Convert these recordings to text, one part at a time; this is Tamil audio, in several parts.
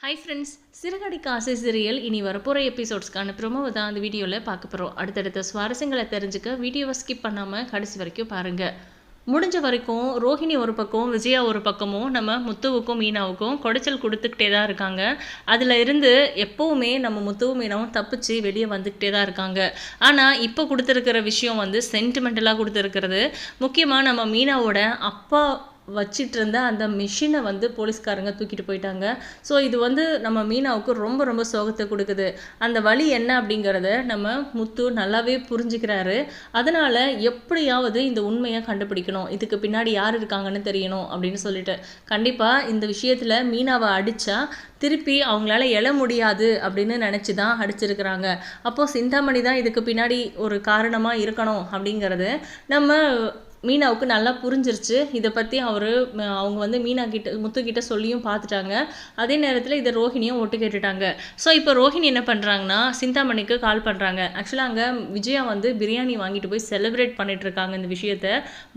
ஹை ஃப்ரெண்ட்ஸ் சிறுகடி காசு சிரியல் இனி வரப்போகிற எபிசோட்ஸ்க்கான ப்ரொமோவை தான் அந்த வீடியோவில் பார்க்க போகிறோம் அடுத்தடுத்த சுவாரஸ்யங்களை தெரிஞ்சுக்க வீடியோவை ஸ்கிப் பண்ணாமல் கடைசி வரைக்கும் பாருங்கள் முடிஞ்ச வரைக்கும் ரோஹிணி ஒரு பக்கம் விஜயா ஒரு பக்கமும் நம்ம முத்துவுக்கும் மீனாவுக்கும் குடைச்சல் கொடுத்துக்கிட்டே தான் இருக்காங்க. அதில் இருந்து எப்போவுமே நம்ம முத்துவும் மீனாவும் தப்பிச்சு வெளியே வந்துக்கிட்டே தான் இருக்காங்க. ஆனால் இப்போ கொடுத்துருக்கிற விஷயம் வந்து சென்டிமெண்டலாக கொடுத்துருக்கிறது. முக்கியமாக நம்ம மீனாவோட அப்பா வச்சிட்டு இருந்த அந்த மிஷினை வந்து போலீஸ்காரங்க தூக்கிட்டு போயிட்டாங்க. ஸோ இது வந்து நம்ம மீனாவுக்கு ரொம்ப ரொம்ப சோகத்தை கொடுக்குது. அந்த வழி என்ன அப்படிங்கிறத நம்ம முத்து நல்லாவே புரிஞ்சுக்கிறாரு. அதனால் எப்படியாவது இந்த உண்மையை கண்டுபிடிக்கணும். இதுக்கு பின்னாடி யார் இருக்காங்கன்னு தெரியணும் அப்படின்னு சொல்லிட்டு. கண்டிப்பாக இந்த விஷயத்தில் மீனாவை அடித்தா திருப்பி அவங்களால எழ முடியாது அப்படின்னு நினச்சி தான் அடிச்சிருக்கிறாங்க. அப்போது சிந்தாமணி தான் இதுக்கு பின்னாடி ஒரு காரணமாக இருக்கணும் அப்படிங்கிறது நம்ம மீனாவுக்கு நல்லா புரிஞ்சிருச்சு. இதை பற்றி அவர் அவங்க வந்து மீனா கிட்ட முத்துக்கிட்ட சொல்லியும் பார்த்துட்டாங்க அதே நேரத்தில் இதை ரோஹிணியும் ஒட்டு கேட்டுட்டாங்க. ஸோ இப்போ ரோஹிணி என்ன பண்ணுறாங்கன்னா சிந்தாமணிக்கு கால் பண்ணுறாங்க ஆக்சுவலாக அங்கே விஜயா வந்து பிரியாணி வாங்கிட்டு போய் செலிப்ரேட் பண்ணிட்டு இருக்காங்க இந்த விஷயத்த.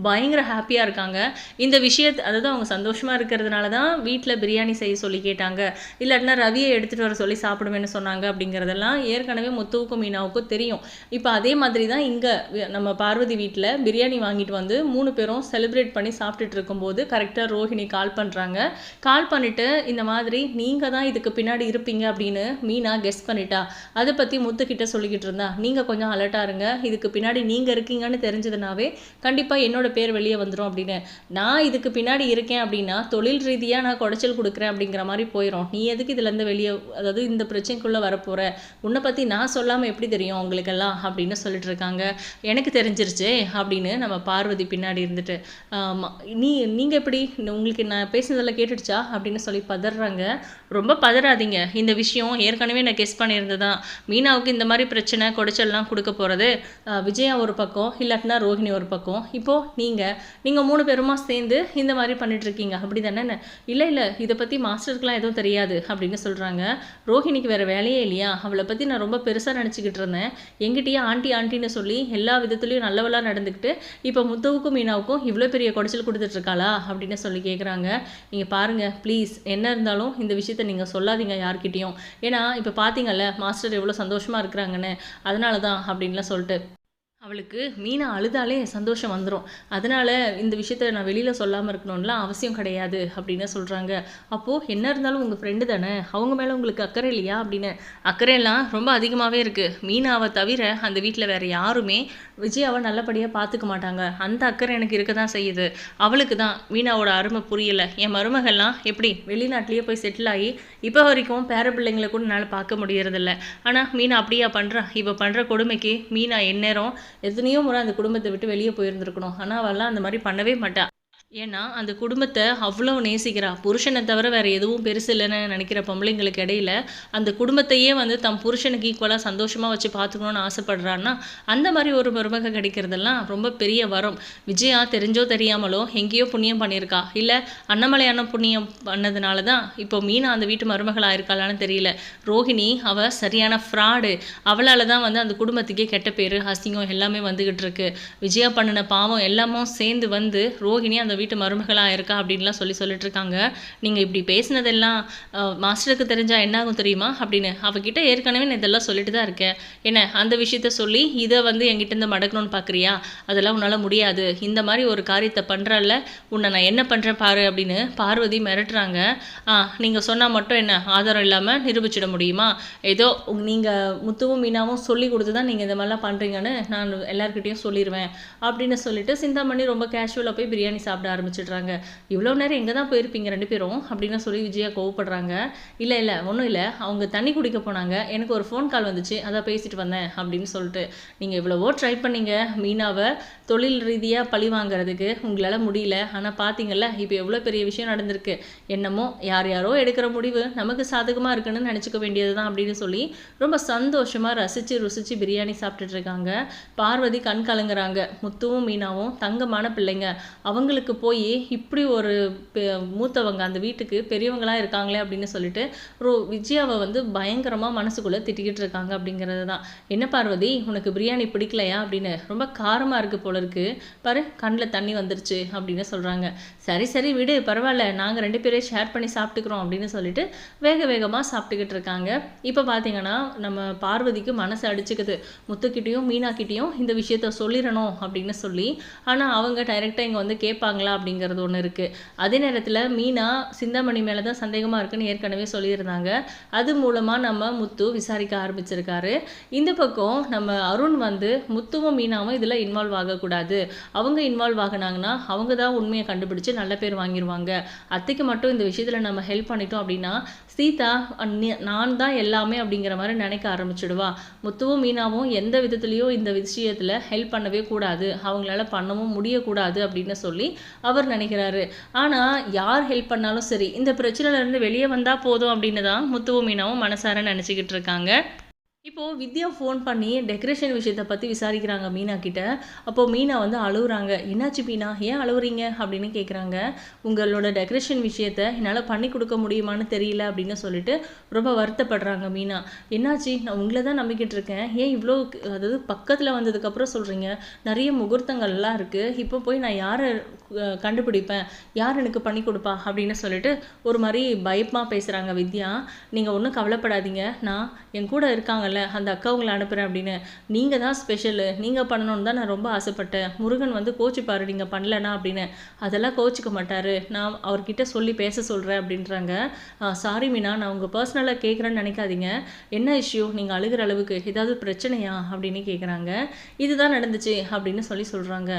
பயங்கர ஹாப்பியாக இருக்காங்க. இந்த விஷயத்தை அதாவது அவங்க சந்தோஷமாக இருக்கிறதுனால தான் வீட்டில் பிரியாணி செய்ய சொல்லி கேட்டாங்க. இல்லாட்டினா ரவியை எடுத்துகிட்டு வர சொல்லி சாப்பிடுவேன்னு சொன்னாங்க அப்படிங்கிறதெல்லாம் ஏற்கனவே முத்துவுக்கும் மீனாவுக்கும் தெரியும். இப்போ அதே மாதிரி தான் இங்கே நம்ம பார்வதி வீட்டில் பிரியாணி வாங்கிட்டு வந்து வந்து மூணு பேரும் செலிப்ரேட் பண்ணி சாப்பிட்டுட்டு இருக்கும்போது கரெக்டாக ரோஹிணி கால் பண்ணுறாங்க கால் பண்ணிவிட்டு இந்த மாதிரி நீங்கள் தான் இதுக்கு பின்னாடி இருப்பீங்க அப்படின்னு மீனா கெஸ் பண்ணிட்டா. அதை பற்றி முத்துக்கிட்ட சொல்லிக்கிட்டு இருந்தா. நீங்கள் கொஞ்சம் அலர்ட்டாக இருங்க. இதுக்கு பின்னாடி நீங்கள் இருக்கீங்கன்னு தெரிஞ்சதுனாவே கண்டிப்பாக என்னோட பேர் வெளியே வந்துடும் அப்படின்னு. நான் இதுக்கு பின்னாடி இருக்கேன் அப்படின்னா தொழில் ரீதியாக நான் குடைச்சல் கொடுக்குறேன் அப்படிங்கிற மாதிரி போயிடும் நீ எதுக்கு இதுலேருந்து வெளியே அதாவது இந்த பிரச்சனைக்குள்ளே வரப்போகிற உன்னை பற்றி நான் சொல்லாமல் எப்படி தெரியும் உங்களுக்கெல்லாம்? அப்படின்னு சொல்லிட்டு இருக்காங்க. எனக்கு தெரிஞ்சிருச்சே அப்படின்னு நம்ம பார்வதி பார்வதி பின்னாடி இருந்துட்டு நீ நீங்கள் எப்படி உங்களுக்கு நான் பேசுனதெல்லாம் கேட்டுடுச்சா? அப்படின்னு சொல்லி பதறாங்க. ரொம்ப பதறாதீங்க. இந்த விஷயம் ஏற்கனவே நான் கெஸ் பண்ணியிருந்ததான் மீனாவுக்கு இந்த மாதிரி பிரச்சனை குடைச்சல்லாம் கொடுக்க போகிறது விஜயா ஒரு பக்கம் இல்லாட்டினா ரோஹிணி ஒரு பக்கம். இப்போது நீங்கள் நீங்கள் மூணு பேருமா சேர்ந்து இந்த மாதிரி பண்ணிட்டுருக்கீங்க. அப்படி தானே? இல்லை இல்லை இதை பற்றி மாஸ்டருக்குலாம் எதுவும் தெரியாது அப்படின்னு சொல்கிறாங்க ரோஹிணிக்கு வேறு வேலையே இல்லையா? அவளை பற்றி நான் ரொம்ப பெருசாக நினச்சிக்கிட்டு இருந்தேன். எங்கிட்டயே ஆண்டி ஆண்டின்னு சொல்லி எல்லா விதத்துலேயும் நல்லவளாக நடந்துக்கிட்டு இப்போ முத்து முத்துவுக்கும் மீனாவுக்கும் இவ்வளோ பெரிய குடைச்சல் கொடுத்துட்ருக்காளா அப்படின்னு சொல்லி கேட்குறாங்க நீங்கள் பாருங்கள் ப்ளீஸ் என்ன இருந்தாலும் இந்த விஷயத்த நீங்கள் சொல்லாதீங்க யார்கிட்டையும். ஏன்னா இப்போ பார்த்தீங்கல்ல மாஸ்டர் எவ்வளோ சந்தோஷமாக இருக்கிறாங்கன்னு. அதனால தான் அப்படின்லாம் சொல்லிட்டு அவளுக்கு மீனா அழுதாலே சந்தோஷம் வந்துடும் அதனால் இந்த விஷயத்த நான் வெளியில் சொல்லாமல் இருக்கணும்லாம் அவசியம் கிடையாது அப்படின்னு சொல்கிறாங்க அப்போது என்ன இருந்தாலும் உங்கள் ஃப்ரெண்டு தானே? அவங்க மேலே உங்களுக்கு அக்கறை இல்லையா அப்படின்னு? அக்கறையெல்லாம் ரொம்ப அதிகமாகவே இருக்குது மீனாவை தவிர அந்த வீட்டில் வேறு யாருமே விஜயாவை நல்லபடியாக பார்த்துக்க மாட்டாங்க. அந்த அக்கறை எனக்கு இருக்க தான் செய்யுது. அவளுக்கு தான் மீனாவோட அருமை புரியலை. என் மருமகள்லாம் எப்படி வெளிநாட்டிலேயே போய் செட்டில் ஆகி இப்போ வரைக்கும் பேர பிள்ளைங்களை கூட என்னால் பார்க்க முடியறதில்ல. ஆனால் மீனா அப்படியா பண்ணுறா இப்போ பண்ணுற கொடுமைக்கு மீனா எந்நேரம் எத்தனையோ முறை அந்த குடும்பத்தை விட்டு வெளியே போயிருந்துருக்கணும். ஆனால் அவெல்லாம் அந்த மாதிரி பண்ணவே மாட்டாள் ஏன்னா அந்த குடும்பத்தை அவ்வளோ நேசிக்கிறா. புருஷனை தவிர வேறு எதுவும் பெருசு இல்லைன்னு நினைக்கிற பொம்பளைங்களுக்கு இடையில அந்த குடும்பத்தையே வந்து தம் புருஷனுக்கு ஈக்குவலாக சந்தோஷமாக வச்சு பார்த்துக்கணுன்னு ஆசைப்படுறான்னா அந்த மாதிரி ஒரு மருமக கிடைக்கிறதெல்லாம் ரொம்ப பெரிய வரம். விஜயா தெரிஞ்சோ தெரியாமலோ எங்கேயோ புண்ணியம் பண்ணியிருக்கா. இல்லை அண்ணமலையான புண்ணியம் பண்ணதுனால தான் இப்போ மீனா அந்த வீட்டு மருமகளாக இருக்காளான்னு தெரியல. ரோஹிணி அவள் சரியான ஃப்ராடு அவளால் தான் வந்து அந்த குடும்பத்துக்கே கெட்ட பேர் அசிங்கம் எல்லாமே வந்துக்கிட்டு இருக்கு. விஜயா பண்ணின பாவம் எல்லாமும் சேர்ந்து வந்து ரோஹிணி அந்த வீட்டு மருமகளாக இருக்கா அப்படின்லாம் சொல்லி சொல்லிட்டு இருக்காங்க நீங்கள் இப்படி பேசினதெல்லாம் மாஸ்டருக்கு தெரிஞ்சால் என்ன ஆகும் தெரியுமா? அப்படின்னு அவகிட்ட ஏற்கனவே நான் இதெல்லாம் சொல்லிட்டு தான் இருக்கேன். என்ன அந்த விஷயத்த சொல்லி இதை வந்து என்கிட்ட மடக்கணும்னு பார்க்குறியா அதெல்லாம் உன்னால் முடியாது. இந்த மாதிரி ஒரு காரியத்தை பண்ணுறல்ல உன்னை நான் என்ன பண்ணுறேன் பாரு அப்படின்னு பார்வதி மிரட்டுறாங்க. ஆ நீங்கள் சொன்னால் மட்டும் என்ன ஆதாரம் இல்லாமல் நிரூபிச்சிட முடியுமா? ஏதோ நீங்கள் முத்துவும் மீனாவும் சொல்லி கொடுத்து தான் நீங்கள் இந்த மாதிரிலாம் பண்ணுறீங்கன்னு நான் எல்லாருக்கிட்டேயும் சொல்லிடுவேன் அப்படின்னு சொல்லிட்டு சிந்தாமணி ரொம்ப கேஷுவலாக போய் பிரியாணி சாப்பிட ஆரம்பிச்சிடுறாங்க. இவ்வளோ நேரம் எங்கே தான் போயிருப்பீங்க ரெண்டு பேரும்? அப்படின்னு சொல்லி விஜயா கோவப்படுறாங்க. இல்லை இல்லை ஒன்றும் இல்லை. அவங்க தண்ணி குடிக்க போனாங்க. எனக்கு ஒரு ஃபோன் கால் வந்துச்சு. அதை பேசிட்டு வந்தேன் அப்படின்னு சொல்லிட்டு. நீங்கள் இவ்வளவோ ட்ரை பண்ணீங்க மீனாவை. தொழில் ரீதியாக பழி வாங்குறதுக்கு உங்களால் முடியல. ஆனால் பார்த்தீங்கல்ல இப்போ எவ்வளோ பெரிய விஷயம் நடந்திருக்கு. என்னமோ யார் யாரோ எடுக்கிற முடிவு. நமக்கு சாதகமாக இருக்குன்னு நினச்சிக்க வேண்டியது தான் அப்படின்னு சொல்லி ரொம்ப சந்தோஷமாக ரசித்து ருசித்து பிரியாணி சாப்பிட்டுட்டு இருக்காங்க. பார்வதி கண் கலங்குறாங்க. முத்துவும் மீனாவும் தங்கமான பிள்ளைங்க. அவங்களுக்கு போய் இப்படி ஒரு மூத்தவங்க அந்த வீட்டுக்கு பெரியவங்களாக இருக்காங்களே அப்படின்னு சொல்லிட்டு ரோ விஜயாவை வந்து பயங்கரமாக மனசுக்குள்ளே திட்டிக்கிட்டு இருக்காங்க அப்படிங்கிறது தான். என்ன பார்வதி உனக்கு பிரியாணி பிடிக்கலையா அப்படின்னு? ரொம்ப காரமாக இருக்குது போல இருக்கு. பாரு கண்ணில் தண்ணி வந்துருச்சு அப்படின்னு சொல்கிறாங்க சரி சரி விடு பரவாயில்ல நாங்கள் ரெண்டு பேரே ஷேர் பண்ணி சாப்பிட்டுக்கிறோம் அப்படின்னு சொல்லிட்டு வேக வேகமாக சாப்பிட்டுக்கிட்டு இருக்காங்க. இப்போ பார்த்தீங்கன்னா நம்ம பார்வதிக்கு மனசு அடிச்சுக்குது. முத்துக்கிட்டேயும் மீனாக்கிட்டேயும் இந்த விஷயத்த சொல்லிடணும் அப்படின்னு சொல்லி. ஆனால் அவங்க டைரெக்டாக இங்கே வந்து கேட்பாங்களா அப்படிங்கிறது ஒன்று இருக்குது அதே நேரத்தில் மீனா சிந்தாமணி மேலே தான் சந்தேகமாக இருக்குன்னு ஏற்கனவே சொல்லியிருந்தாங்க. அது மூலமாக நம்ம முத்து விசாரிக்க ஆரம்பிச்சிருக்காரு. இந்த பக்கம் நம்ம அருண் வந்து முத்துவும் மீனாவும் இதில் இன்வால்வ் ஆகக்கூடாது. அவங்க இன்வால்வ் ஆகினாங்கன்னா அவங்க தான் உண்மையை கண்டுபிடிச்சு நல்ல பேர் வாங்கிடுவாங்க அத்தைக்கு மட்டும் இந்த விஷயத்தில் நம்ம ஹெல்ப் பண்ணிட்டோம் அப்படின்னா சீதா நான் தான் எல்லாமே அப்படிங்கிற மாதிரி நினைக்க ஆரம்பிச்சிடுவா. முத்துவும் மீனாவும் எந்த விதத்துலேயும் இந்த விஷயத்தில் ஹெல்ப் பண்ணவே கூடாது. அவங்களால பண்ணவும் முடியக்கூடாது அப்படின்னு சொல்லி அவர் நினைக்கிறாரு. ஆனால் யார் ஹெல்ப் பண்ணாலும் சரி இந்த பிரச்சனையிலேருந்து வெளியே வந்தால் போதும் அப்படின்னு தான் முத்துவும் மீனாவும் மனசார நினச்சிக்கிட்டு இருக்காங்க. இப்போது வித்யா ஃபோன் பண்ணி டெக்கரேஷன் விஷயத்தை பற்றி விசாரிக்கிறாங்க மீனா கிட்ட. அப்போது மீனா வந்து அழுகுறாங்க என்னாச்சு மீனா? ஏன் அழுகுறீங்க அப்படின்னு கேட்குறாங்க உங்களோட டெக்கரேஷன் விஷயத்த என்னால் பண்ணி கொடுக்க முடியுமான்னு தெரியல அப்படின்னு சொல்லிட்டு ரொம்ப வருத்தப்படுறாங்க மீனா. என்னாச்சு? நான் உங்களை தான் நம்பிக்கிட்டு இருக்கேன். ஏன் இவ்வளோ அதாவது பக்கத்தில் வந்ததுக்கப்புறம் சொல்கிறீங்க நிறைய முகூர்த்தங்கள்லாம் இருக்குது இப்போ போய் நான் யாரை கண்டுபிடிப்பேன்? யார் எனக்கு பண்ணி கொடுப்பா? அப்படின்னு சொல்லிட்டு ஒரு மாதிரி பயமாக பேசுகிறாங்க வித்யா. நீங்கள் ஒன்றும் கவலைப்படாதீங்க. நான் என் கூட இருக்காங்க சொன்னாங்கல்ல அந்த அக்கா உங்களை அனுப்புகிறேன் அப்படின்னு. நீங்கள் தான் ஸ்பெஷலு நீங்கள் பண்ணணும்னு தான் நான் ரொம்ப ஆசைப்பட்டேன். முருகன் வந்து கோச்சிப்பாரு நீங்கள் பண்ணலனா அப்படின்னு. அதெல்லாம் கோச்சிக்க மாட்டார். நான் அவர்கிட்ட சொல்லி பேச சொல்கிறேன் அப்படின்றாங்க. சாரி மீனா நான் உங்கள் பர்சனலாக கேட்குறேன்னு நினைக்காதீங்க. என்ன இஷ்யூ நீங்கள் அழுகிற அளவுக்கு ஏதாவது பிரச்சனையா? அப்படின்னு கேட்குறாங்க இதுதான் நடந்துச்சு அப்படின்னு சொல்லி சொல்கிறாங்க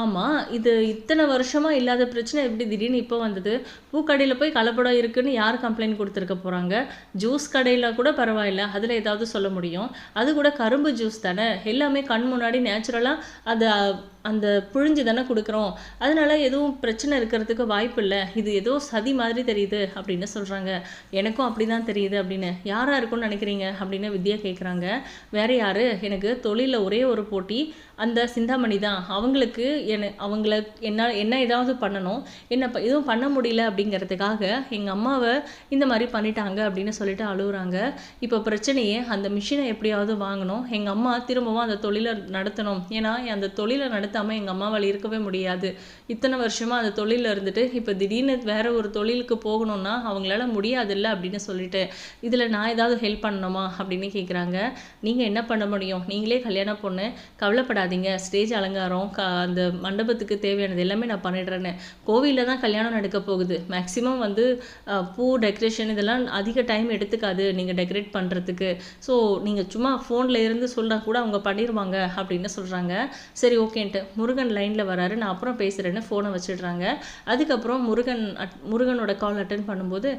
ஆமாம் இது இத்தனை வருஷமாக இல்லாத பிரச்சனை எப்படி திடீர்னு இப்போ வந்தது? பூக்கடையில் போய் கலப்படம் இருக்குன்னு யார் கம்ப்ளைண்ட் கொடுத்துருக்க போகிறாங்க ஜூஸ் கடையில் கூட பரவாயில்ல. அதில் ஏதாவது சொல்ல முடியும்? முடியும். அது கூட கரும்பு ஜூஸ் தானே? எல்லாமே கண் முன்னாடி நேச்சுரலாக அதை அந்த புழிஞ்சு தானே கொடுக்குறோம். அதனால எதுவும் பிரச்சனை இருக்கிறதுக்கு வாய்ப்பு இல்லை. இது ஏதோ சதி மாதிரி தெரியுது அப்படின்னு சொல்கிறாங்க எனக்கும் அப்படி தான் தெரியுது அப்படின்னு. யாராக இருக்கும்னு நினைக்கிறீங்க? அப்படின்னு வித்யா கேட்குறாங்க வேற யார்? எனக்கு தொழிலில் ஒரே ஒரு போட்டி. அந்த சிந்தாமணி தான். அவங்களுக்கு என்ன அவங்கள என்ன என்ன ஏதாவது பண்ணணும். என்ன எதுவும் பண்ண முடியல அப்படிங்கிறதுக்காக எங்கள் அம்மாவை இந்த மாதிரி பண்ணிட்டாங்க அப்படின்னு சொல்லிட்டு அழுகுறாங்க இப்போ பிரச்சனையே அந்த மிஷினை எப்படியாவது வாங்கணும். எங்கள் அம்மா திரும்பவும் அந்த தொழிலை நடத்தணும். ஏன்னா அந்த தொழிலை நட நடத்தாமல் எங்கள் அம்மாவால் இருக்கவே முடியாது. இத்தனை வருஷமாக அந்த தொழிலில் இருந்துட்டு இப்போ திடீர்னு வேற ஒரு தொழிலுக்கு போகணும்னா அவங்களால முடியாதுல்ல அப்படின்னு சொல்லிட்டு இதில் நான் ஏதாவது ஹெல்ப் பண்ணணுமா அப்படின்னு கேட்குறாங்க நீங்கள் என்ன பண்ண முடியும்? நீங்களே கல்யாணம் பொண்ணு கவலைப்படாதீங்க. ஸ்டேஜ் அலங்காரம் க அந்த மண்டபத்துக்கு தேவையானது எல்லாமே நான் பண்ணிடுறேன்னு. கோவிலில் தான் கல்யாணம் நடக்க போகுது. மேக்ஸிமம் வந்து பூ டெக்கரேஷன் இதெல்லாம் அதிக டைம் எடுத்துக்காது நீங்கள் டெக்கரேட் பண்ணுறதுக்கு ஸோ நீங்கள் சும்மா ஃபோனில் இருந்து சொன்னால் கூட அவங்க பண்ணிடுவாங்க அப்படின்னு சொல்கிறாங்க சரி ஓகேன்ட்டு முருகன் லைனில் வராரு. நான் அப்புறம் பேசுகிறேன்னு ஃபோனை வச்சிடுறாங்க. அதுக்கப்புறம் முருகன் அட் முருகனோட கால் அட்டன் பண்ணும்போது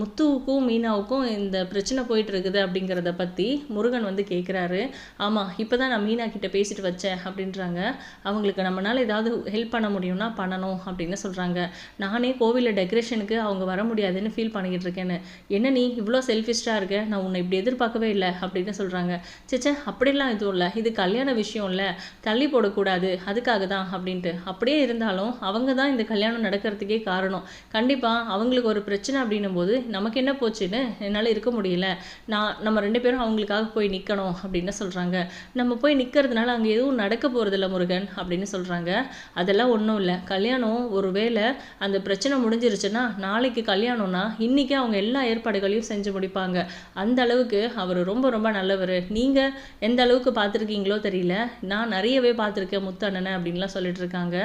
முத்துவுக்கும் மீனாவுக்கும் இந்த பிரச்சனை போயிட்டு இருக்குது அப்படிங்கிறத பற்றி முருகன் வந்து கேட்குறாரு ஆமாம் இப்போ தான் நான் மீனா கிட்ட பேசிட்டு வச்சேன் அப்படின்றாங்க. அவங்களுக்கு நம்மளால் ஏதாவது ஹெல்ப் பண்ண முடியும்னா பண்ணணும் அப்படின்னு சொல்கிறாங்க நானே கோவிலில் டெக்கரேஷனுக்கு அவங்க வர முடியாதுன்னு ஃபீல் பண்ணிக்கிட்டு இருக்கேன்னு. என்ன நீ இவ்வளோ செல்ஃபிஷ்டாக இருக்க? நான் உன்னை இப்படி எதிர்பார்க்கவே இல்லை அப்படின்னு சொல்கிறாங்க சேச்சே அப்படிலாம் எதுவும் இல்லை. இது கல்யாண விஷயம் இல்லை தள்ளி போடக்கூடாது. அதுக்காக தான் அப்படின்ட்டு. அப்படியே இருந்தாலும் அவங்க தான் இந்த கல்யாணம் நடக்கிறதுக்கே காரணம். கண்டிப்பாக அவங்களுக்கு ஒரு பிரச்சனை அப்படின்னும் போது நமக்கு என்ன போச்சுன்னு என்னால் இருக்க முடியல. நான் நம்ம ரெண்டு பேரும் அவங்களுக்காக போய் நிற்கணும் அப்படின்னு சொல்கிறாங்க நம்ம போய் நிற்கிறதுனால அங்கே எதுவும் நடக்க போகிறதில்ல முருகன் அப்படின்னு சொல்கிறாங்க அதெல்லாம் ஒன்றும் இல்லை. கல்யாணம் ஒரு வேளை அந்த பிரச்சனை முடிஞ்சிருச்சுன்னா நாளைக்கு கல்யாணம்னா இன்றைக்கி அவங்க எல்லா ஏற்பாடுகளையும் செஞ்சு முடிப்பாங்க. அந்த அளவுக்கு அவர் ரொம்ப ரொம்ப நல்லவர். நீங்கள் எந்த அளவுக்கு பார்த்துருக்கீங்களோ தெரியல. நான் நிறையவே பார்த்துருக்கேன் முத்து அண்ணனை அப்படின்லாம் சொல்லிட்டு இருக்காங்க.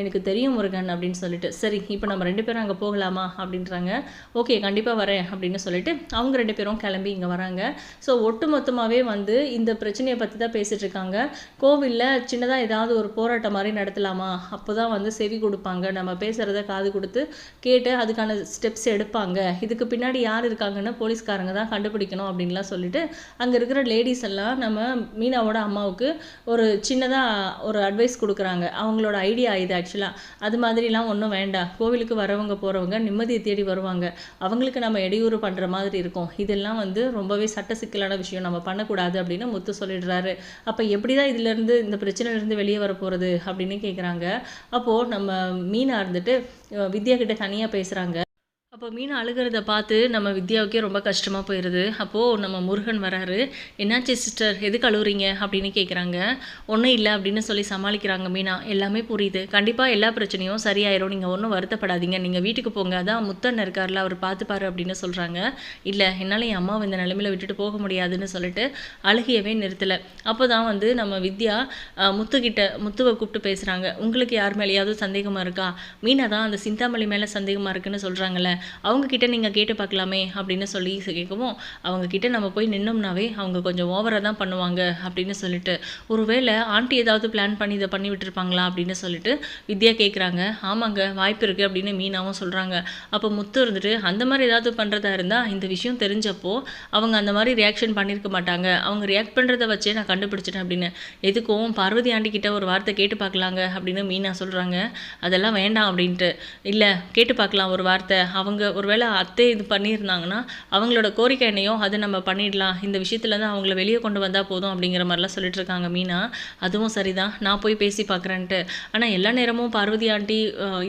எனக்கு தெரியும் முருகன் அப்படின்னு சொல்லிட்டு. சரி இப்போ நம்ம ரெண்டு பேரும் அங்கே போகலாமா அப்படின்றாங்க. ஓகே கண்டிப்பாக வரேன் அப்படின்னு சொல்லிட்டு அவங்க ரெண்டு பேரும் கிளம்பி இங்கே வராங்க. ஸோ ஒட்டு மொத்தமாகவே வந்து இந்த பிரச்சனையை பற்றி தான் பேசிகிட்டு இருக்காங்க. கோவிலில் சின்னதாக ஏதாவது ஒரு போராட்டம் மாதிரி நடத்தலாமா? அப்போ தான் வந்து செவி கொடுப்பாங்க. நம்ம பேசுகிறத காது கொடுத்து கேட்டு அதுக்கான ஸ்டெப்ஸ் எடுப்பாங்க. இதுக்கு பின்னாடி யார் இருக்காங்கன்னு போலீஸ்காரங்க தான் கண்டுபிடிக்கணும் அப்படின்லாம் சொல்லிட்டு அங்கே இருக்கிற லேடிஸ் எல்லாம் நம்ம மீனாவோட அம்மாவுக்கு ஒரு சின்னதாக ஒரு அட்வைஸ் அட்வைஸ் கொடுக்குறாங்க. அவங்களோட ஐடியா இது ஆக்சுவலாக அது மாதிரிலாம் ஒன்றும் வேண்டாம். கோவிலுக்கு வரவங்க போகிறவங்க நிம்மதியை தேடி வருவாங்க. அவங்களுக்கு நம்ம இடையூறு பண்ணுற மாதிரி இருக்கும். இதெல்லாம் வந்து ரொம்பவே சட்ட சிக்கலான விஷயம். நம்ம பண்ணக்கூடாது அப்படின்னு முத்து சொல்லிடுறாரு. அப்போ எப்படி தான் இதுலேருந்து இந்த பிரச்சனையிலேருந்து வெளியே வர போகிறது அப்படின்னு கேட்குறாங்க அப்போது நம்ம மீனாக இருந்துட்டு வித்யா கிட்ட தனியாக பேசுகிறாங்க அப்போ மீன் அழுகிறத பார்த்து நம்ம வித்யாவுக்கே ரொம்ப கஷ்டமாக போயிடுது அப்போது நம்ம முருகன் வராரு. என்னாச்சு சிஸ்டர் எதுக்கு அழுகுறீங்க அப்படின்னு கேட்குறாங்க ஒன்றும் இல்லை அப்படின்னு சொல்லி சமாளிக்கிறாங்க மீனா. எல்லாமே புரியுது. கண்டிப்பாக எல்லா பிரச்சனையும் சரியாயிரும். நீங்கள் ஒன்றும் வருத்தப்படாதீங்க. நீங்கள் வீட்டுக்கு போங்க. அதான் முத்தன் இருக்கார்ல அவர் பார்த்துப்பாரு அப்படின்னு சொல்கிறாங்க இல்லை என்னால் என் அம்மாவை இந்த நிலமையில விட்டுட்டு போக முடியாதுன்னு சொல்லிட்டு அழுகியவே நிறுத்தலை. அப்போ தான் வந்து நம்ம வித்யா முத்துக்கிட்ட முத்துவை கூப்பிட்டு பேசுகிறாங்க உங்களுக்கு யார் மேலேயாவது சந்தேகமாக இருக்கா? மீனா தான் அந்த சிந்தாமணி மேலே சந்தேகமாக இருக்குன்னு சொல்கிறாங்கல்ல அவங்கக்கிட்ட நீங்கள் கேட்டு பார்க்கலாமே அப்படின்னு சொல்லி கேட்கவும் அவங்கக்கிட்ட நம்ம போய் நின்னோம்னாவே அவங்க கொஞ்சம் ஓவராக தான் பண்ணுவாங்க அப்படின்னு சொல்லிட்டு ஒருவேளை ஆண்டி ஏதாவது பிளான் பண்ணி இதை பண்ணி விட்டுருப்பாங்களா அப்படின்னு சொல்லிட்டு வித்யா கேட்குறாங்க ஆமாங்க வாய்ப்பு இருக்குது அப்படின்னு மீனாவும் சொல்கிறாங்க அப்போ முத்து இருந்துட்டு அந்த மாதிரி ஏதாவது பண்ணுறதா இருந்தால் இந்த விஷயம் தெரிஞ்சப்போ அவங்க அந்த மாதிரி ரியாக்ஷன் பண்ணியிருக்க மாட்டாங்க. அவங்க ரியாக்ட் பண்ணுறத வச்சே நான் கண்டுபிடிச்சிட்டேன் அப்படின்னு. எதுக்கும் பார்வதி ஆண்டி கிட்ட ஒரு வார்த்தை கேட்டு பார்க்கலாங்க அப்படின்னு மீனா சொல்கிறாங்க அதெல்லாம் வேண்டாம் அப்படின்ட்டு. இல்லை கேட்டு பார்க்கலாம் ஒரு வார்த்தை. அவங்க ஒருவேளை அத்தை இது பண்ணியிருந்தாங்கன்னா அவங்களோட கோரிக்கை என்னையோ அதை நம்ம பண்ணிடலாம். இந்த விஷயத்துலேருந்து அவங்கள வெளியே கொண்டு வந்தால் போதும் அப்படிங்கிற மாதிரிலாம் சொல்லிட்டு இருக்காங்க மீனா. அதுவும் சரிதான். நான் போய் பேசி பார்க்குறேன்ட்டு ஆனால் எல்லா நேரமும் பார்வதி ஆண்டி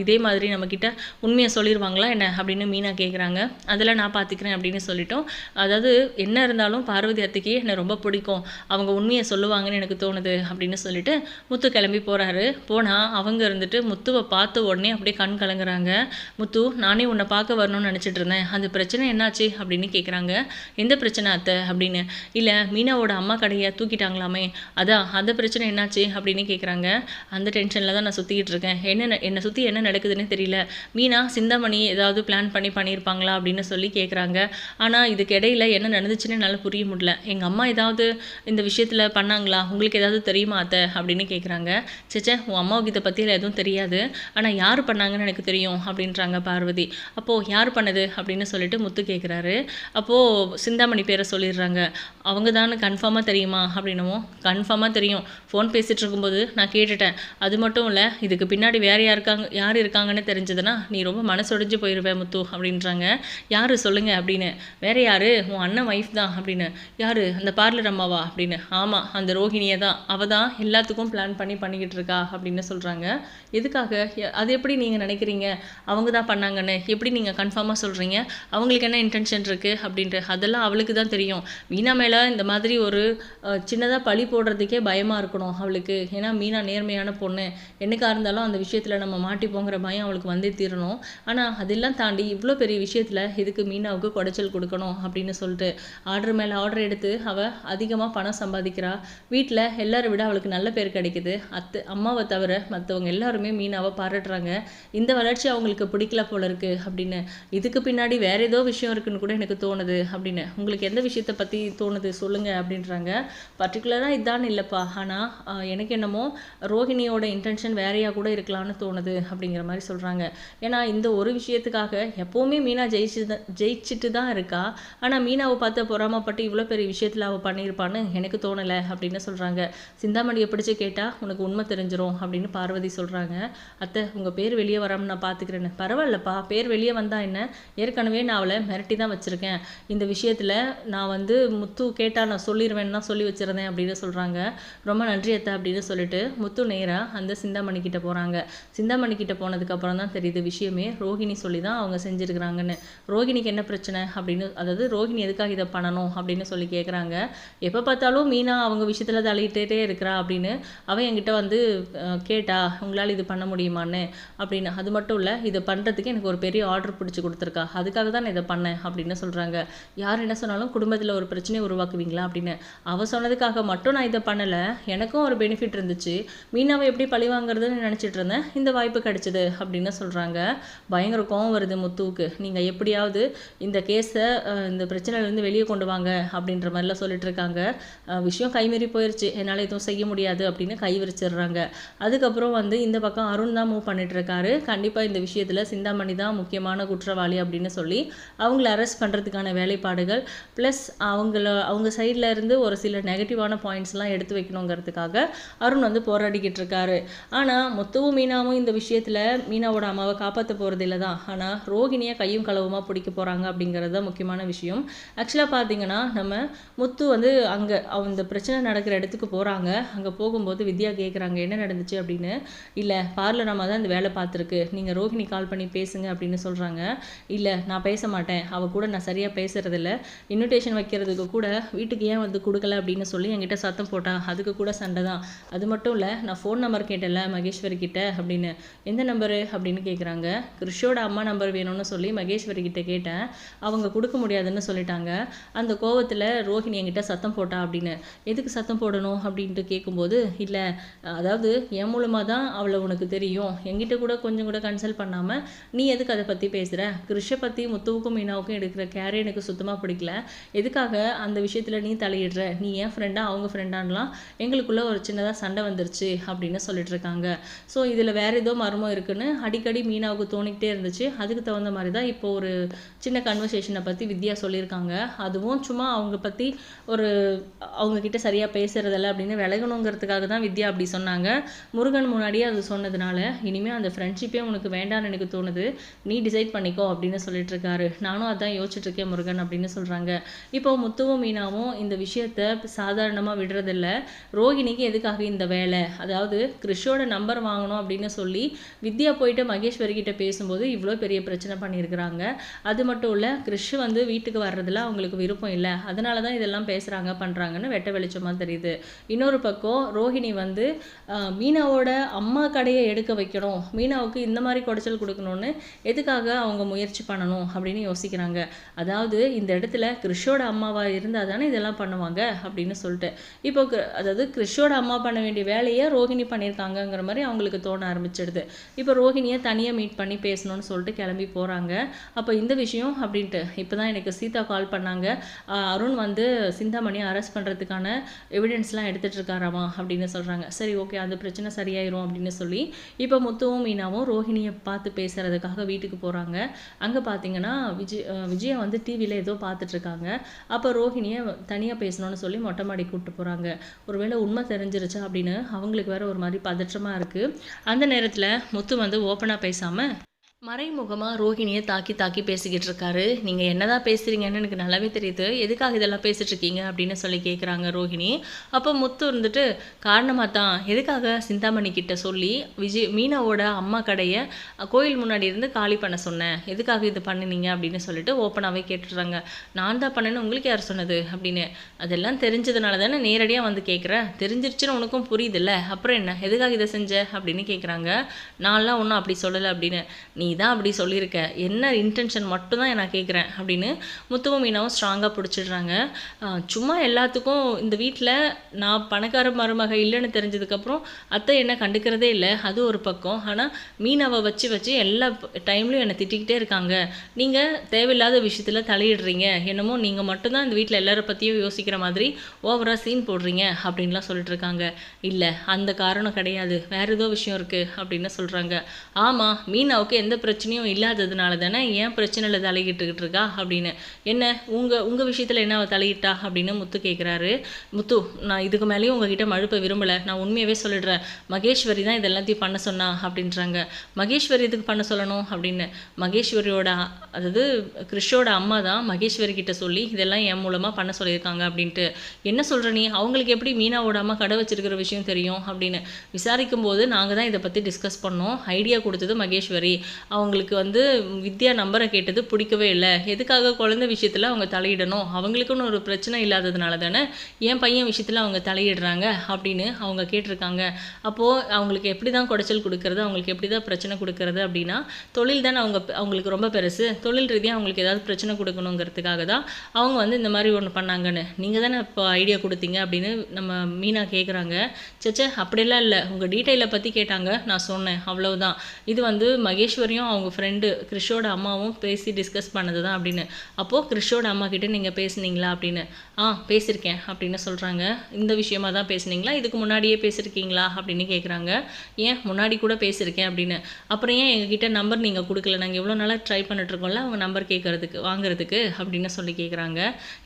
இதே மாதிரி நம்மக்கிட்ட உண்மையை சொல்லிடுவாங்களா என்ன அப்படின்னு மீனா கேட்குறாங்க அதெல்லாம் நான் பார்த்துக்கிறேன் அப்படின்னு சொல்லிட்டோம். அதாவது என்ன இருந்தாலும் பார்வதி அத்தைக்கு என்னை ரொம்ப பிடிக்கும். அவங்க உண்மையை சொல்லுவாங்கன்னு எனக்கு தோணுது அப்படின்னு சொல்லிட்டு முத்து கிளம்பி போகிறாரு போனால் அவங்க இருந்துட்டு முத்துவை பார்த்த உடனே அப்படியே கண் கலங்குறாங்க. முத்து நானே உன்னை பார்க்க வரணும்னு நினச்சிட்டு இருந்தேன். அந்த பிரச்சனை என்னாச்சு அப்படின்னு கேட்குறாங்க எந்த பிரச்சனை அத்தை? அப்படின்னு. இல்லை மீனாவோட அம்மா கடையை தூக்கிட்டாங்களாமே. அதான் அந்த பிரச்சனை என்னாச்சு? அப்படின்னு கேட்குறாங்க அந்த டென்ஷனில் தான் நான் சுற்றிக்கிட்டு இருக்கேன். என்ன என்னை சுற்றி என்ன நடக்குதுன்னு தெரியல. மீனா சிந்தாமணி ஏதாவது பிளான் பண்ணி பண்ணியிருப்பாங்களா? அப்படின்னு சொல்லி கேட்குறாங்க ஆனால் இதுக்கு இடையில என்ன நடந்துச்சுன்னு என்னால் புரிய முடியல. எங்கள் அம்மா ஏதாவது இந்த விஷயத்தில் பண்ணாங்களா? உங்களுக்கு ஏதாவது தெரியுமா அத்தை? அப்படின்னு கேட்குறாங்க சேச்சே உன் அம்மாவுக்கு இதை பற்றியில் எதுவும் தெரியாது. ஆனால் யார் பண்ணாங்கன்னு எனக்கு தெரியும் அப்படின்றாங்க பார்வதி. அப்போது யார் பண்ணது அப்படின்னு சொல்லிட்டு முத்து கேட்குறாரு அப்போது சிந்தாமணி பேரை சொல்லிடுறாங்க. அவங்க தான் கன்ஃபார்மாக தெரியுமா அப்படின்னமோ கன்ஃபார்மாக தெரியும். ஃபோன் பேசிகிட்டு இருக்கும்போது நான் கேட்டுட்டேன். அது மட்டும் இல்லை இதுக்கு பின்னாடி வேறு யார் இருக்காங்க யார் இருக்காங்கன்னு தெரிஞ்சதுன்னா நீ ரொம்ப மனசொடைஞ்சு போயிடுவேன் முத்து அப்படின்றாங்க. யார் சொல்லுங்கள் அப்படின்னு. வேற யார்? உன் அண்ணன் ஒய்ஃப் தான் அப்படின்னு. யார்? அந்த பார்லர் அம்மாவா அப்படின்னு. ஆமாம் அந்த ரோஹிணியை தான். அவள் தான் எல்லாத்துக்கும் பிளான் பண்ணி பண்ணிக்கிட்டு இருக்கா அப்படின்னு சொல்கிறாங்க எதுக்காக? அது எப்படி நீங்கள் நினைக்கிறீங்க? அவங்க தான் பண்ணாங்கன்னு. எப்படி நீங்கள் கன்ஃபார்மாக சொல்கிறீங்க அவங்களுக்கு என்ன இன்டென்ஷன் இருக்குது அப்படின்ட்டு அதெல்லாம் அவளுக்கு தான் தெரியும். மீனா மேலே இந்த மாதிரி ஒரு சின்னதாக பழி போடுறதுக்கே பயமாக இருக்கணும் அவளுக்கு. ஏன்னா மீனா நேர்மையான பொண்ணு. என்னக்காக இருந்தாலும் அந்த விஷயத்தில் நம்ம மாட்டிப்போங்கிற பயம் அவளுக்கு வந்தே தீரணும். ஆனால் அதெல்லாம் தாண்டி இவ்வளோ பெரிய விஷயத்தில் இதுக்கு மீனாவுக்கு குடைச்சல் கொடுக்கணும் அப்படின்னு சொல்லிட்டு. ஆர்டர் மேலே ஆர்டர் எடுத்து அவள் அதிகமாக பணம் சம்பாதிக்கிறா. வீட்டில் எல்லாரை விட அவளுக்கு நல்ல பேர் கிடைக்குது. அத்து அம்மாவை தவிர மற்றவங்க எல்லாருமே மீனாவை பாராட்டுறாங்க. இந்த வளர்ச்சி அவங்களுக்கு பிடிக்கல போல இருக்கு அப்படின்னு இதுக்கு பின்னாடி வேற ஏதோ விஷயம் இருக்குன்னு கூட எனக்கு தோணுது அப்படின்னு. உங்களுக்கு எந்த விஷயத்தை பற்றி தோணுது? சொல்லுங்க அப்படின்றாங்க. பர்டிகுலராக இதான் இல்லைப்பா. ஆனால் எனக்கு என்னமோ ரோஹிணியோட இன்டென்ஷன் வேறையாக கூட இருக்கலாம்னு தோணுது அப்படிங்கிற மாதிரி சொல்கிறாங்க ஏன்னா இந்த ஒரு விஷயத்துக்காக எப்போவுமே மீனா ஜெயிச்சு தான் ஜெயிச்சுட்டு தான் இருக்கா. ஆனால் மீனாவை பார்த்து பொறாமப்பட்டு இவ்வளோ பெரிய விஷயத்தில் அவள் பண்ணியிருப்பான்னு எனக்கு தோணலை அப்படின்னு சொல்கிறாங்க சிந்தாமணியை பிடிச்சி கேட்டால் உனக்கு உண்மை தெரிஞ்சிடும் அப்படின்னு பார்வதி சொல்கிறாங்க அத்தை உங்கள் பேர் வெளியே வராமல் நான் பார்த்துக்கிறேன்னு பரவாயில்லப்பா பேர் வெளியே வந்து என்ன? ஏற்கனவே நான் அவளை மிரட்டி தான் வச்சுருக்கேன். இந்த விஷயத்தில் நான் வந்து முத்து கேட்டால் நான் சொல்லிடுவேன்னு தான் சொல்லி வச்சுருந்தேன் அப்படின்னு சொல்கிறாங்க ரொம்ப நன்றி அத்தை அப்படின்னு சொல்லிட்டு முத்து நேராக அந்த சிந்தாமணி கிட்ட போகிறாங்க சிந்தாமணி கிட்ட போனதுக்கப்புறம் தான் தெரியுது விஷயமே ரோஹிணி சொல்லி தான் அவங்க செஞ்சுருக்கிறாங்கன்னு. ரோஹிணிக்கு என்ன பிரச்சனை அப்படின்னு அதாவது ரோஹிணி எதுக்காக இதை பண்ணணும் அப்படின்னு சொல்லி கேட்குறாங்க எப்போ பார்த்தாலும் மீனா அவங்க விஷயத்தில் தள்ளிட்டே இருக்கிறா அப்படின்னு அவன் என்கிட்ட வந்து கேட்டா உங்களால் இது பண்ண முடியுமான்னு அப்படின்னு. அது மட்டும் இல்லை இதை பண்ணுறதுக்கு எனக்கு ஒரு பெரிய ஆர்டர் பிடிச்சி கொடுத்துருக்கா. அதுக்காக தான் நான் இதை பண்ணேன் அப்படின்னு சொல்கிறாங்க யார் என்ன சொன்னாலும் குடும்பத்தில் ஒரு பிரச்சனையை உருவாக்குவீங்களா அப்படின்னு. அவள் சொன்னதுக்காக மட்டும் நான் இதை பண்ணலை. எனக்கும் ஒரு பெனிஃபிட் இருந்துச்சு. மீனாவை எப்படி பழி வாங்குறதுன்னு நினச்சிட்டு இருந்தேன். இந்த வாய்ப்பு கிடைச்சிது அப்படின்னு சொல்கிறாங்க பயங்கர கோவம் வருது முத்துவுக்கு. நீங்கள் எப்படியாவது இந்த கேஸை இந்த பிரச்சனையிலேருந்து வெளியே கொண்டு வாங்க அப்படின்ற மாதிரிலாம் சொல்லிட்டு இருக்காங்க. விஷயம் கைமீறி போயிடுச்சு என்னால் எதுவும் செய்ய முடியாது அப்படின்னு கை விரிச்சிடுறாங்க. அதுக்கப்புறம் வந்து இந்த பக்கம் அருண் தான் மூவ் பண்ணிட்டு இருக்காரு. கண்டிப்பாக இந்த விஷயத்தில் சிந்தாமணி தான் முக்கியமான குற்றவாளி அப்படின்னு சொல்லி அவங்கள அரெஸ்ட் பண்ணுறதுக்கான வேலைப்பாடுகள் ப்ளஸ் அவங்கள அவங்க சைடில் இருந்து ஒரு சில நெகட்டிவான பாயிண்ட்ஸ்லாம் எடுத்து வைக்கணுங்கிறதுக்காக அருண் வந்து போராடிக்கிட்டு இருக்காரு. ஆனால் முத்துவும் மீனாவும் இந்த விஷயத்தில் மீனாவோட அம்மாவை காப்பாற்ற போகிறது இல்லை தான். ஆனால் ரோகிணியை கையும் களவுமாக பிடிக்க போகிறாங்க அப்படிங்கிறது தான் முக்கியமான விஷயம். ஆக்சுவலாக பார்த்தீங்கன்னா நம்ம முத்து வந்து அங்கே அந்த பிரச்சனை நடக்கிற இடத்துக்கு போகிறாங்க அங்கே போகும்போது வித்யா கேட்குறாங்க என்ன நடந்துச்சு? அப்படின்னு. இல்லை பார்லர் அம்மா தான் இந்த வேலை பார்த்துருக்கு. நீங்கள் ரோஹிணி கால் பண்ணி பேசுங்க அப்படின்னு சொல்கிறாங்க இல்லை நான் பேச மாட்டேன். அவள் கூட நான் சரியாக பேசுறதில்ல. இன்விடேஷன் வைக்கிறதுக்கு கூட வீட்டுக்கு ஏன் வந்து கொடுக்கல அப்படின்னு சொல்லி என்கிட்ட சத்தம் போட்டான் அதுக்கு கூட சண்டை தான். அது மட்டும் இல்லை நான் ஃபோன் நம்பர் கேட்டேன்ல மகேஸ்வரி கிட்ட அப்படின்னு. எந்த நம்பரு அப்படின்னு கேட்குறாங்க கிருஷோட அம்மா நம்பர் வேணும்னு சொல்லி மகேஸ்வரி கிட்ட கேட்டேன். அவங்க கொடுக்க முடியாதுன்னு சொல்லிட்டாங்க. அந்த கோவத்தில் ரோஹிணி என்கிட்ட சத்தம் போட்டா அப்படின்னு. எதுக்கு சத்தம் போடணும் அப்படின்ட்டு கேட்கும்போது இல்லை அதாவது என் மூலமாக தான் அவளை உனக்கு தெரியும். என்கிட்ட கூட கொஞ்சம் கூட கன்சல்ட் பண்ணாமல் நீ எதுக்கு அதை பற்றி பேசுகிறேன் கிருஷை பற்றி முத்துவுக்கும் மீனாவுக்கும் எடுக்கிற கேரே எனக்கு சுத்தமாக பிடிக்கல. எதுக்காக அந்த விஷயத்தில் நீ தலையிடுற? நீ ஏன் ஃப்ரெண்டா அவங்க ஃப்ரெண்டான்லாம் எங்களுக்குள்ள ஒரு சின்னதாக சண்டை வந்துருச்சு அப்படின்னு சொல்லிட்டு இருக்காங்க. ஸோ இதில் வேற ஏதோ மர்மம் இருக்குன்னு அடிக்கடி மீனாவுக்கு தோணிக்கிட்டே இருந்துச்சு. அதுக்கு தகுந்த மாதிரி தான் இப்போ ஒரு சின்ன கன்வர்சேஷனை பற்றி வித்யா சொல்லியிருக்காங்க. அதுவும் சும்மா அவங்க பற்றி ஒரு அவங்க கிட்ட சரியாக பேசுறதில்ல அப்படின்னு விலகணுங்கிறதுக்காக தான் வித்யா அப்படி சொன்னாங்க. முருகன் முன்னாடியே அது சொன்னதுனால இனிமேல் அந்த ஃப்ரெண்ட்ஷிப்பே உனக்கு வேண்டாம்னு எனக்கு தோணுது. நீ டிசைட் பண்ணிக்கோ அப்படின்னு சொல்லிட்டு இருக்காரு நானும் அதான் யோசிச்சுட்டு இருக்கேன் முருகன் அப்படின்னு சொல்கிறாங்க இப்போ முத்துவும் மீனாவும் இந்த விஷயத்த சாதாரணமாக விடுறதில்ல. ரோகிணிக்கு எதுக்காக இந்த வேலை? அதாவது கிறிஷோட நம்பர் வாங்கணும் அப்படின்னு சொல்லி வித்யா போயிட்டு மகேஸ்வரி கிட்ட பேசும்போது இவ்வளோ பெரிய பிரச்சனை பண்ணியிருக்கிறாங்க. அது மட்டும் இல்லை கிறிஷ் வந்து வீட்டுக்கு வர்றதுல அவங்களுக்கு விருப்பம் இல்லை. அதனால தான் இதெல்லாம் பேசுகிறாங்க பண்ணுறாங்கன்னு வெட்ட வெளிச்சமாக தெரியுது. இன்னொரு பக்கம் ரோஹிணி வந்து மீனாவோட அம்மா கடையை எடுக்க வைக்கணும். மீனாவுக்கு இந்த மாதிரி குடைச்சல் கொடுக்கணும்னு எதுக்காக அவங்க முயற்சி பண்ணணும் அப்படின்னு யோசிக்கிறாங்க. அதாவது இந்த இடத்துல கிறிஷோட அம்மாவா இருந்தால் தானே இதெல்லாம் பண்ணுவாங்க அப்படின்னு சொல்லிட்டு. இப்போ அதாவது கிறிஷோட அம்மா பண்ண வேண்டிய வேலையை ரோஹிணி பண்ணியிருக்காங்கங்கிற மாதிரி அவங்களுக்கு தோண ஆரம்பிச்சிடுது. இப்போ ரோஹிணியை தனியாக மீட் பண்ணி பேசணும்னு சொல்லிட்டு கிளம்பி போகிறாங்க அப்போ இந்த விஷயம் அப்படின்ட்டு இப்போ தான் எனக்கு சீதா கால் பண்ணாங்க. அருண் வந்து சிந்தாமணியை அரெஸ்ட் பண்ணுறதுக்கான எவிடன்ஸ்லாம் எடுத்துகிட்டு இருக்காராமா அப்படின்னு சொல்கிறாங்க சரி ஓகே அந்த பிரச்சனை சரியாயிரும் அப்படின்னு சொல்லி இப்போ முத்துவும் மீனாவும் ரோஹிணியை பார்த்து பேசுகிறதுக்காக வீட்டுக்கு போகிறாங்க அங்கே பார்த்தீங்கன்னா விஜய் விஜயா வந்து டிவியில் ஏதோ பார்த்துட்டு இருக்காங்க அப்போ ரோஹிணியை தனியாக பேசணும்னு சொல்லி மொட்டை மாடி கூப்பிட்டு போகிறாங்க ஒருவேளை உண்மை தெரிஞ்சிருச்சா அப்படின்னு அவங்களுக்கு வேற ஒரு மாதிரி பதற்றமாக இருக்குது அந்த நேரத்தில் முத்து வந்து ஓப்பனாக பேசாமல் மறைமுகமாக ரோஹிணியை தாக்கி தாக்கி பேசிக்கிட்டு இருக்காரு. நீங்கள் என்னதான் பேசுகிறீங்கன்னு எனக்கு நல்லாவே தெரியுது. எதுக்காக இதெல்லாம் பேசிகிட்டு இருக்கீங்க அப்படின்னு சொல்லி கேட்குறாங்க ரோஹிணி. அப்போ முத்து இருந்துட்டு காரணமாக தான். எதுக்காக? சிந்தாமணி கிட்ட சொல்லி விஜய் மீனாவோட அம்மா கடையை கோயில் முன்னாடி இருந்து காலி பண்ண சொன்னேன். எதுக்காக இது பண்ணினீங்க? அப்படின்னு சொல்லிட்டு ஓப்பனாகவே கேட்டுடுறாங்க நான் தான் பண்ணேன்னு உங்களுக்கு யார் சொன்னது? அப்படின்னு. அதெல்லாம் தெரிஞ்சதுனால தானே நேரடியாக வந்து கேட்குறேன் தெரிஞ்சிருச்சுன்னு உனக்கும் புரியுதுல்ல. அப்புறம் என்ன? எதுக்காக இதை செஞ்ச? அப்படின்னு கேட்குறாங்க நான்லாம் ஒன்றும் அப்படி சொல்லலை அப்படின்னு. நீ தான் அப்படி சொல்லியிருக்க. என்ன இன்டென்ஷன் மட்டும்தான் நான் கேட்குறேன் அப்படின்னு முத்துவும் மீனாவும் ஸ்ட்ராங்காக பிடிச்சிடுறாங்க. சும்மா எல்லாத்துக்கும் இந்த வீட்டில் நான் பணக்கார மருமக இல்லைன்னு தெரிஞ்சதுக்கப்புறம் அத்தை என்ன கண்டுக்கிறதே இல்லை. அது ஒரு பக்கம். ஆனால் மீனாவை வச்சு வச்சு எல்லா டைம்லையும் என்னை திட்டிக்கிட்டே இருக்காங்க. நீங்கள் தேவையில்லாத விஷயத்தில் தலையிடுறீங்க. என்னமோ நீங்கள் மட்டும்தான் இந்த வீட்டில் எல்லாரை பற்றியும் யோசிக்கிற மாதிரி ஓவராக சீன் போடுறீங்க அப்படின்லாம் சொல்லிட்டு இருக்காங்க. இல்லை அந்த காரணம் கிடையாது. வேற ஏதோ விஷயம் இருக்குது அப்படின்னு சொல்கிறாங்க ஆமாம் மீனாவுக்கு எந்த பிரச்சனையும் இல்லாததுனால தானே ஏன் பிரச்சனையில் தலையிட்டுக்கிட்டு இருக்கா அப்படின்னு. என்ன உங்கள் உங்கள் விஷயத்தில் என்ன அவள் தலையிட்டா அப்படின்னு முத்து கேட்குறாரு முத்து நான் இதுக்கு மேலேயும் உங்ககிட்ட மழுப்ப விரும்பலை. நான் உண்மையாகவே சொல்லிடுறேன். மகேஸ்வரி தான் இதெல்லாத்தையும் பண்ண சொன்னா அப்படின்றாங்க. மகேஸ்வரி இதுக்கு பண்ண சொல்லணும் அப்படின்னு. மகேஸ்வரியோட அதாவது கிறிஷோட அம்மா தான் மகேஸ்வரி கிட்ட சொல்லி இதெல்லாம் என் மூலமாக பண்ண சொல்லியிருக்காங்க அப்படின்ட்டு. என்ன சொல்கிற நீ? அவங்களுக்கு எப்படி மீனாவோட அம்மா கடை வச்சிருக்கிற விஷயம் தெரியும் அப்படின்னு. விசாரிக்கும் போது நாங்கள் தான் இதை பற்றி டிஸ்கஸ் பண்ணோம். ஐடியா கொடுத்தது மகேஸ்வரி. அவங்களுக்கு வந்து வித்யா நம்பரை கேட்டது பிடிக்கவே இல்லை. எதுக்காக குழந்தை விஷயத்தில் அவங்க தலையிடணும்? அவங்களுக்குன்னு ஒரு பிரச்சனை இல்லாததுனால தானே என் பையன் விஷயத்தில் அவங்க தலையிடுறாங்க அப்படின்னு அவங்க கேட்டிருக்காங்க. அப்போது அவங்களுக்கு எப்படி தான் குடைச்சல் கொடுக்கறது? அவங்களுக்கு எப்படி தான் பிரச்சனை கொடுக்கறது அப்படின்னா தொழில் தானே அவங்க அவங்களுக்கு ரொம்ப பெருசு. தொழில் ரீதியாக அவங்களுக்கு ஏதாவது பிரச்சனை கொடுக்கணுங்கிறதுக்காக தான் அவங்க வந்து இந்த மாதிரி ஒன்று பண்ணாங்கன்னு. நீங்கள் தானே இப்போ ஐடியா கொடுத்தீங்க அப்படின்னு நம்ம மீனா கேட்குறாங்க சச்சே அப்படியெல்லாம் இல்லை. உங்கள் டீட்டெயிலை பற்றி கேட்டாங்க. நான் சொன்னேன். அவ்வளவுதான். இது வந்து மகேஸ்வரியும் பற்றியும் அவங்க ஃப்ரெண்டு கிறிஷோட அம்மாவும் பேசி டிஸ்கஸ் பண்ணது தான் அப்படின்னு. அப்போது கிறிஷோட அம்மா கிட்டே நீங்கள் பேசுனீங்களா அப்படின்னு? ஆ பேசியிருக்கேன் அப்படின்னு சொல்கிறாங்க இந்த விஷயமா தான் பேசுனீங்களா? இதுக்கு முன்னாடியே பேசியிருக்கீங்களா அப்படின்னு கேட்குறாங்க ஏன்? முன்னாடி கூட பேசியிருக்கேன் அப்படின்னு. அப்புறம் ஏன் எங்ககிட்ட நம்பர் நீங்கள் கொடுக்கல? நாங்கள் எவ்வளோ நாளாக ட்ரை பண்ணிட்டுருக்கோம்ல அவங்க நம்பர் கேட்குறதுக்கு வாங்குறதுக்கு அப்படின்னு சொல்லி கேட்குறாங்க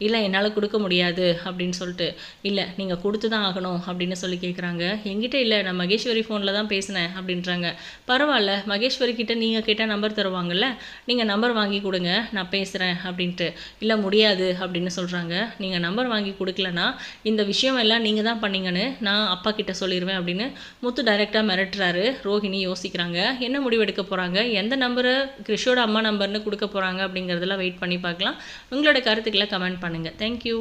இல்லை என்னால் கொடுக்க முடியாது அப்படின்னு சொல்லிட்டு. இல்லை நீங்கள் கொடுத்து தான் ஆகணும் அப்படின்னு சொல்லி கேட்குறாங்க என்கிட்ட இல்லை நான் மகேஸ்வரி ஃபோனில் தான் பேசினேன் அப்படின்றாங்க. பரவாயில்ல மகேஸ்வரி கிட்ட நீங்கள் கேட்டால் நம்பர் தருவாங்கல்ல? நீங்கள் நம்பர் வாங்கி கொடுங்க நான் பேசுகிறேன் அப்படின்ட்டு. இல்லை முடியாது அப்படின்னு சொல்கிறாங்க நீங்கள் நம்பர் வாங்கி கொடுக்கலனா இந்த விஷயம் எல்லாம் நீங்கள் தான் பண்ணீங்கன்னு நான் அப்பா கிட்ட சொல்லிடுவேன் அப்படின்னு முத்து டைரெக்டாக மிரட்டுறாரு. ரோஹிணி யோசிக்கிறாங்க. என்ன முடிவெடுக்க போகிறாங்க எந்த நம்பரை கிறிஷோட அம்மா நம்பர்னு கொடுக்க போகிறாங்க அப்படிங்கிறதெல்லாம் வெயிட் பண்ணி பார்க்கலாம். உங்களோட கருத்துக்களை கமெண்ட் பண்ணுங்கள் தேங்க்யூ